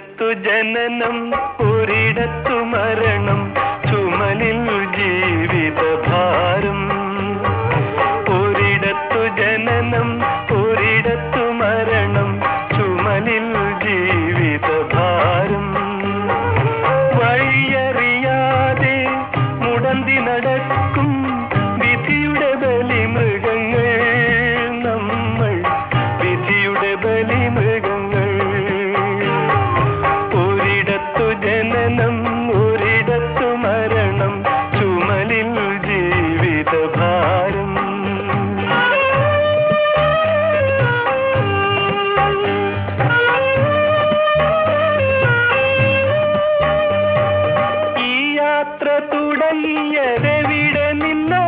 ഒരിടത്തു ജനനം ഒരിടത്തു മരണം ചുമലിൽ ജീവിത ഭാരം ഒരിടത്തു ജനനം ഒരിടത്തു മരണം ചുമലിൽ ജീവിത ഭാരം വഴിയറിയാതെ മുടന്തി നടക്കും യാത്ര തുടങ്ങിയതെവിടെ നിന്നോ